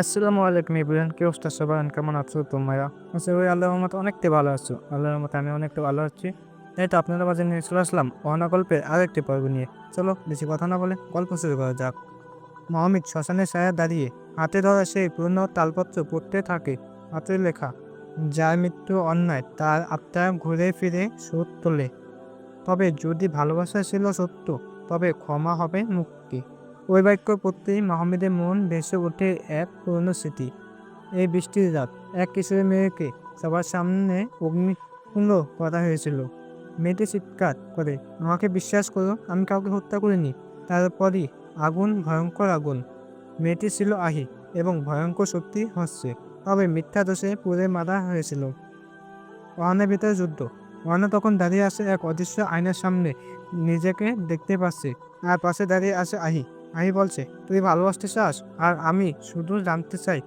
আসসালামু আলাইকুম ইব্রাহিম কি অবস্থা সবাই কেমন আছো তোমরা? আচ্ছা ওই আল্লাহর রহমতে অনেকটা ভালো আছো। আল্লাহর রহমতে আমি অনেকটা ভালো আছি। তাই তো আপনাদের মাঝে নিয়ে চলে আসলাম অহনা গল্পের আরেকটি পর্ব নিয়ে। চলো বেশি কথা না বলে গল্প শুরু করা যাক। মহামিদ শ্মশানের সায়া দাঁড়িয়ে হাতে ধরা সেই পুরনো তালপত্র পড়তে থাকে। হাতে লেখা, যার মৃত্যু অন্যায়, তার আত্মা ঘুরে ফিরে শোধ তোলে তবে যদি ভালোবাসা ছিল সত্য, তবে ক্ষমা হবে মুক্তি। ওই বাক্য পড়তেই মাহমুদের মন ভেসে ওঠে এক পুরনো স্মৃতি। এই বৃষ্টির রাত, এক কিশোরী মেয়েকে সবার সামনে অগ্নিকুণ্ড করা হয়েছিল। মেয়েটি চিৎকার করে, আমাকে বিশ্বাস করো, আমি কাউকে হত্যা করিনি। তারপরই আগুন, ভয়ঙ্কর আগুন। মেয়েটি ছিল আহি এবং ভয়ঙ্কর শক্তি হচ্ছে, তবে মিথ্যা দোষে পুড়ে মারা হয়েছিল। ওয়ানের ভিতরে যুদ্ধ। ওয়ানা তখন দাঁড়িয়ে আছে এক অদৃশ্য আয়নার সামনে, নিজেকে দেখতে পাচ্ছে। আর পাশে দাঁড়িয়ে আছে আহি। আহি বলছে, তুই ভালোবাসতে চাস? আর আমি শুধু জানতে চাই,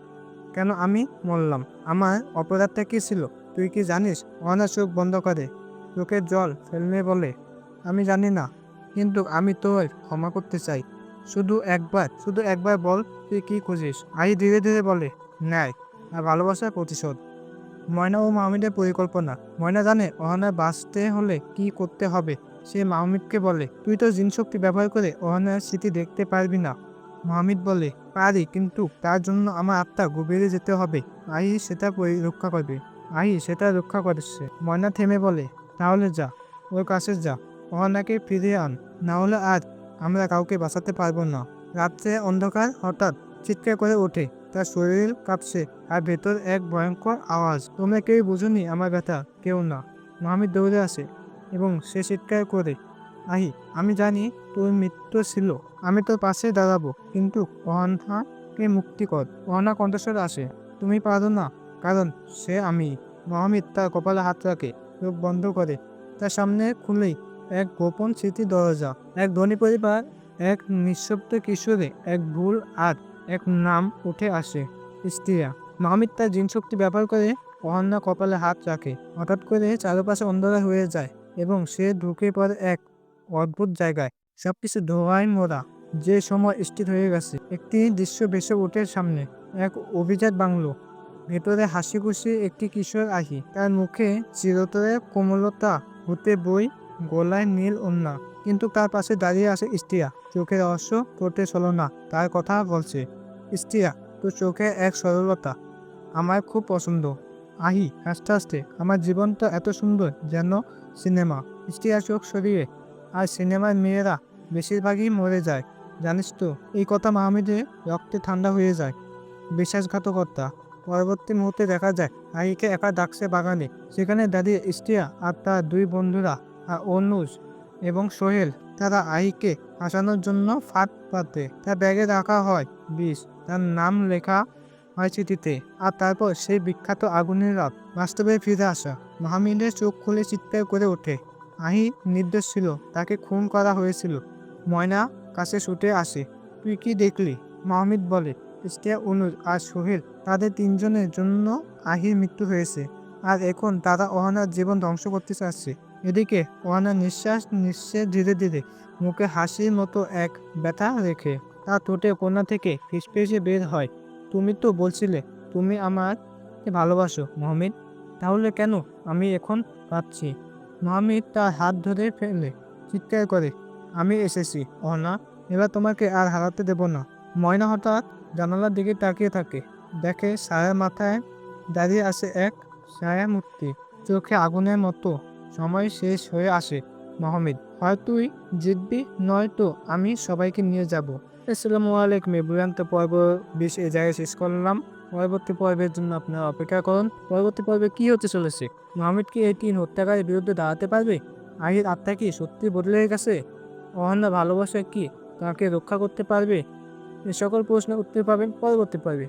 কেন আমি মরলাম? আমার অপরাধটা কি ছিল? তুই কি জানিস? ওয়ানা চোখ বন্ধ করে, চোখের জল ফেললে বলে, আমি জানি না, কিন্তু আমি তোর ক্ষমা করতে চাই। শুধু একবার শুধু একবার বল, তুই কি খুঁজিস? আহি ধীরে ধীরে বলে, ন্যায় আর ভালোবাসার প্রতিশোধ। ময়না ও মাহমিদের পরিকল্পনা। ময়না জানে অহনায় বাঁচতে হলে কি করতে হবে। সে মাহমিদকে বলে, তুই তো জিনশক্তি ব্যবহার করে অহনার স্মৃতি দেখতে পারবি না। মাহমিদ বলে, পারি, কিন্তু তার জন্য আমার আত্মা গভীরে যেতে হবে। আহি সেটা রক্ষা করবে। আহি সেটা রক্ষা করছে ময়না থেমে বলে, তাহলে যা, ওর কাছে যা। অহনাকে ফিরিয়ে আন। না হলে আজ আমরা কাউকে বাঁচাতে পারব না। রাত্রে অন্ধকার হঠাৎ চিৎকার করে ওঠে। তার শরীর কাঁপছে আর ভেতর এক ভয়ঙ্কর আওয়াজ। তোমরা কেউ বুঝুনি আমার ব্যথা, কেউ না? মাহমিদ দৌড়ে আসে। এবং সে চিৎকার করে, আহি, আমি জানি তোর মৃত্যু ছিল, আমি তোর পাশে দাঁড়াবো, কিন্তু অহনাকে মুক্তি কর অহনা কণ্ঠস্বর আসে, তুমি পারো না, কারণ সে আমি। মাহমিদ তার কপালে হাত রাখে, চোখ বন্ধ করে, তার সামনে খুলেই এক গোপন স্মৃতি দরজা, এক ধনী পরিবার, এক নিঃশব্দ কিশোরে, এক ভুল আর এক নাম উঠে আসে স্ত্রিয়া মাহমিদ তার জিনশক্তি ব্যবহার করে অহন্যা কপালে হাত রাখে, হঠাৎ করে চারপাশে অন্ধকার হয়ে যায়। এবং সে ঢুকে পড়ে এক অদ্ভুত জায়গায়। সবকিছু ধোঁয়ায় মোড়া, যে সময় স্থির হয়ে গেছে। একটি দৃশ্য ভেসে ওঠে সামনে, এক অভিজাত বাংলো। ভেতরে হাসি খুশি একটি কিশোর আহি, তার মুখে চিরতরে কোমলতা হতে বই, গলায় নীল ওন্না কিন্তু তার পাশে দাঁড়িয়ে আছে স্ত্রিয়া চোখে রহস্য করতে চলো না তার কথা বলছে স্ত্রিয়া তোর চোখে এক সরলতা। আমার খুব পছন্দ। আহি হাসতে হাসতে আমার জীবনটা এত সুন্দর যেন সিনেমা স্ত্রিয়া চোখ সরিয়ে আর সিনেমার মেয়েরা বেশিরভাগই মরে যায়। জানিস তো, এই কথা মাহমিদের রক্তে ঠান্ডা হয়ে যায়। বিশ্বাসঘাতকতা। পরবর্তী মুহূর্তে দেখা যায়, আহিকে একা ডাকছে বাগানে। সেখানে দাঁড়িয়ে স্ত্রিয়া আর তার দুই বন্ধুরা আর অনুজ এবং সোহেল, তারা আহিকে হাসানোর জন্য ফাঁদ পাতে। তার ব্যাগে রাখা হয় বিষ। তার নাম লেখা হয় চিঠিতে আর তারপর সেই বিখ্যাত আগুনের রাত। বাস্তবে ফিরে আসা। মাহমিদের চোখ খুলে চিৎকার করে ওঠে। আহি নির্দোষ ছিল, তাকে খুন করা হয়েছিল। ময়না কাছে ছুটে আসে। তুই কি দেখলি? মাহমিদ বলে। ইস্টিয়া অনুজ আর সোহেল, তাদের তিনজনের জন্য আহির মৃত্যু হয়েছে। আর এখন তারা ওহানার জীবন ধ্বংস করতে চাচ্ছে। এদিকে ওহানা নিঃশ্বাস নিঃশ্বাস ধীরে ধীরে মুখে হাসির মতো এক ব্যথা রেখে তার ঠোঁটে কোনা থেকে ফিসফিসে বের হয়। তুমি তো বলছিলে, তুমি আমার ভালোবাসো মহমিদ তাহলে কেন? আমি এখন পাচ্ছি মহামিদ তার হাত ধরে ফেলে চিৎকার করে, আমি এসেছি, অহনা। এবার তোমাকে আর হারাতে দেব না। ময়না হঠাৎ জানালার দিকে তাকিয়ে থাকে। দেখে সায়া মাথায় দাঁড়িয়ে আছে এক ছায়া মূর্তি চোখে আগুনের মতো। সময় শেষ হয়ে আসে। মহমিদ, হয় তুই জিতবি? নয়তো আমি সবাইকে নিয়ে যাব। আসসালামু আলাইকুম ইব্রাহিম তো পর্ব বিশ এই জায়গায় শেষ করলাম। পরবর্তী পর্বের জন্য আপনারা অপেক্ষা করুন। পরবর্তী পর্বে কি হতে চলেছে? মোহাম্মদ কি এই তিন হত্যাকারীর বিরুদ্ধে দাঁড়াতে পারবে? আহির আত্মা কি সত্যি বদলে গেছে? অহন্য ভালোবাসা কি তাকে রক্ষা করতে পারবে? এ সকল প্রশ্নের উত্তর পাবেন পরবর্তী পর্বে।